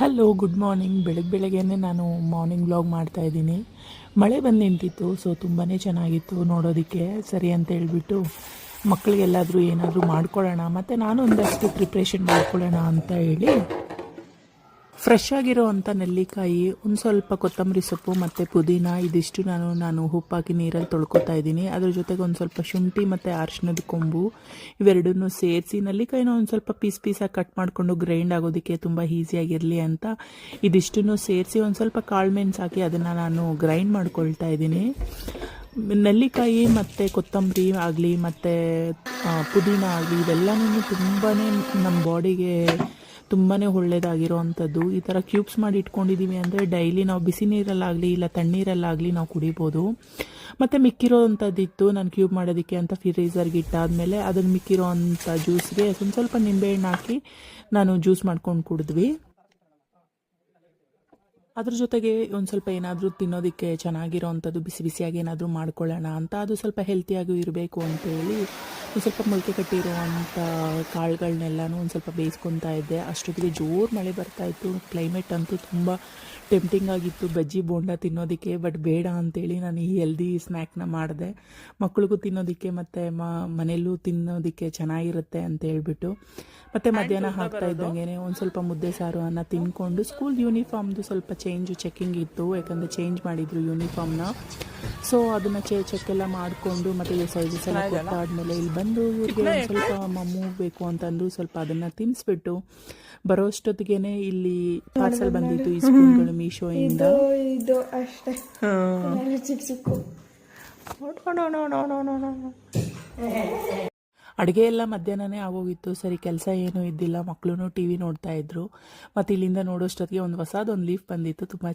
Hello good morning ಬೆಳಗ್ಗೆ ಬೆಳಗ್ಗೆನೆ ನಾನು ಮಾರ್ನಿಂಗ್ ಬ್ಲಾಗ್ ಮಾಡ್ತಾ ಇದ್ದೀನಿ. ಮಳೆ ಬಂದು ನಿಂತಿತ್ತು ಸೊ ತುಂಬಾ ಚೆನ್ನಾಗಿತ್ತು ನೋಡೋದಕ್ಕೆ, ಸರಿ ಅಂತ ಹೇಳ್ಬಿಟ್ಟು ಮಕ್ಕಳಿಗೆಲ್ಲಾದರೂ ಏನಾದರೂ ಮಾಡ್ಕೊಳ್ಳೋಣ, ಮತ್ತು ನಾನು ಒಂದಷ್ಟು ಪ್ರಿಪ್ರೇಷನ್ ಮಾಡ್ಕೊಳ್ಳೋಣ ಅಂತ ಹೇಳಿ ಫ್ರೆಶ್ ಆಗಿರೋವಂಥ ನೆಲ್ಲಿಕಾಯಿ, ಒಂದು ಸ್ವಲ್ಪ ಕೊತ್ತಂಬರಿ ಸೊಪ್ಪು ಮತ್ತು ಪುದೀನ, ಇದಿಷ್ಟು ನಾನು ನಾನು ಉಪ್ಪಾಕಿ ನೀರಲ್ಲಿ ತೊಳ್ಕೊತಾ ಇದ್ದೀನಿ. ಅದ್ರ ಜೊತೆಗೆ ಒಂದು ಸ್ವಲ್ಪ ಶುಂಠಿ ಮತ್ತು ಅರಿಶಿನದ ಕೊಂಬು, ಇವೆರಡನ್ನೂ ಸೇರಿಸಿ ನೆಲ್ಲಿಕಾಯಿನ ಒಂದು ಸ್ವಲ್ಪ ಪೀಸ್ ಪೀಸಾಗಿ ಕಟ್ ಮಾಡಿಕೊಂಡು ಗ್ರೈಂಡ್ ಆಗೋದಕ್ಕೆ ತುಂಬ ಈಸಿಯಾಗಿರಲಿ ಅಂತ ಇದಿಷ್ಟನ್ನು ಸೇರಿಸಿ ಒಂದು ಸ್ವಲ್ಪ ಕಾಳು ಮೆಣಸು ಹಾಕಿ ಅದನ್ನು ನಾನು ಗ್ರೈಂಡ್ ಮಾಡ್ಕೊಳ್ತಾ ಇದ್ದೀನಿ. ನೆಲ್ಲಿಕಾಯಿ ಮತ್ತು ಕೊತ್ತಂಬರಿ ಆಗಲಿ ಮತ್ತು ಪುದೀನ ಆಗಲಿ, ಇವೆಲ್ಲನೂ ತುಂಬಾ ನಮ್ಮ ಬಾಡಿಗೆ ತುಂಬಾ ಒಳ್ಳೇದಾಗಿರುವಂಥದ್ದು ಅಂಥದ್ದು ಈ ಥರ ಕ್ಯೂಬ್ಸ್ ಮಾಡಿ ಇಟ್ಕೊಂಡಿದ್ದೀವಿ ಅಂದರೆ ಡೈಲಿ ನಾವು ಬಿಸಿ ನೀರಲ್ಲಾಗಲಿ ಇಲ್ಲ ತಣ್ಣೀರಲ್ಲಾಗಲಿ ನಾವು ಕುಡಿಬೋದು. ಮತ್ತು ಮಿಕ್ಕಿರೋ ಅಂಥದ್ದಿತ್ತು ನಾನು ಕ್ಯೂಬ್ ಮಾಡೋದಕ್ಕೆ ಅಂತ ಫ್ರೀಸರ್ಗೆ ಇಟ್ಟಾದಮೇಲೆ ಅದನ್ನು ಮಿಕ್ಕಿರೋ ಅಂಥ ಜ್ಯೂಸ್ಗೆ ಒಂದು ಸ್ವಲ್ಪ ನಿಂಬೆಹಣ್ಣು ಹಾಕಿ ನಾನು ಜ್ಯೂಸ್ ಮಾಡ್ಕೊಂಡು ಕುಡಿದ್ವಿ. ಅದ್ರ ಜೊತೆಗೆ ಒಂದು ಸ್ವಲ್ಪ ಏನಾದರೂ ತಿನ್ನೋದಕ್ಕೆ ಚೆನ್ನಾಗಿರೋ ಅಂಥದ್ದು ಬಿಸಿ ಬಿಸಿಯಾಗಿ ಏನಾದರೂ ಮಾಡ್ಕೊಳ್ಳೋಣ ಅಂತ, ಅದು ಸ್ವಲ್ಪ ಹೆಲ್ತಿಯಾಗೂ ಇರಬೇಕು ಅಂತೇಳಿ ಸ್ವಲ್ಪ ಮೊಳಕೆ ಕಟ್ಟಿರುವಂಥ ಕಾಳುಗಳನ್ನೆಲ್ಲನೂ ಒಂದು ಸ್ವಲ್ಪ ಬೇಯಿಸ್ಕೊತಾ ಇದ್ದೆ. ಅಷ್ಟೊತ್ತಿಗೆ ಜೋರು ಮಳೆ ಬರ್ತಾಯಿತ್ತು ಕ್ಲೈಮೇಟ್ ಅಂತೂ ತುಂಬ ಟೆಂಪ್ಟಿಂಗ್ ಆಗಿತ್ತು. ಬಜ್ಜಿ ಬೋಂಡ ತಿನ್ನೋದಕ್ಕೆ ಬಟ್ ಬೇಡ ಅಂತೇಳಿ ನಾನು ಈ ಹೆಲ್ದಿ ಸ್ನ್ಯಾಕ್ನ ಮಾಡಿದೆ. ಮಕ್ಳಿಗೂ ತಿನ್ನೋದಕ್ಕೆ ಮತ್ತು ಮನೆಯಲ್ಲೂ ತಿನ್ನೋದಕ್ಕೆ ಚೆನ್ನಾಗಿರುತ್ತೆ ಅಂತ ಹೇಳ್ಬಿಟ್ಟು. ಮತ್ತು ಮಧ್ಯಾಹ್ನ ಹಾಕ್ತಾ ಇದ್ದಂಗೆ ಒಂದು ಸ್ವಲ್ಪ ಮುದ್ದೆ ಸಾರು ಅನ್ನ ತಿನ್ಕೊಂಡು ಸ್ಕೂಲ್ ಯೂನಿಫಾರ್ಮ್ದು ಸ್ವಲ್ಪ ಚೇಂಜು ಚೆಕ್ಕಿಂಗ್ ಇತ್ತು. ಯಾಕಂದರೆ ಚೇಂಜ್ ಮಾಡಿದರು ಯೂನಿಫಾರ್ಮ್ನ ಸೊ ಅದನ್ನು ಚೇ ಚೆಕ್ ಎಲ್ಲ ಮಾಡಿಕೊಂಡು ಮತ್ತು ಸೈಜಸ್ ಎಲ್ಲ ಕೊಟ್ಟಾದ್ಮೇಲೆ ಇಲ್ಲಿ ಬಂದು ಇವ್ರಿಗೆ ಒಂದು ಸ್ವಲ್ಪ ಮೂವ್ ಬೇಕು ಅಂತಂದು ಸ್ವಲ್ಪ ಅದನ್ನು ತಿನ್ನಿಸ್ಬಿಟ್ಟು ಬರೋಷ್ಟೊತ್ತಿಗೆ ಇಲ್ಲಿ ಪಾರ್ಸಲ್ ಬಂದಿತ್ತು ಈ ಸ್ಕೂಲ್ಗಳು ಮೀಶೋಯಿಂದ ಇದು ಅಷ್ಟೇ. ಎಲ್ಲ ಚಿಕ್ಕ ಚಿಕ್ಕ. ಅಡುಗೆ ಎಲ್ಲ ಮಧ್ಯಾಹ್ನನೇ ಆಗೋಗಿತ್ತು. ಸರಿ ಕೆಲಸ ಏನೂ ಇದ್ದಿಲ್ಲ. ಮಕ್ಕಳು ಟಿ ವಿ ನೋಡ್ತಾ ಇದ್ರು. ಮತ್ತು ಇಲ್ಲಿಂದ ನೋಡೋಷ್ಟೊತ್ತಿಗೆ ಒಂದು ಹೊಸದೊಂದು ಲೀಫ್ ಬಂದಿತ್ತು. ತುಂಬ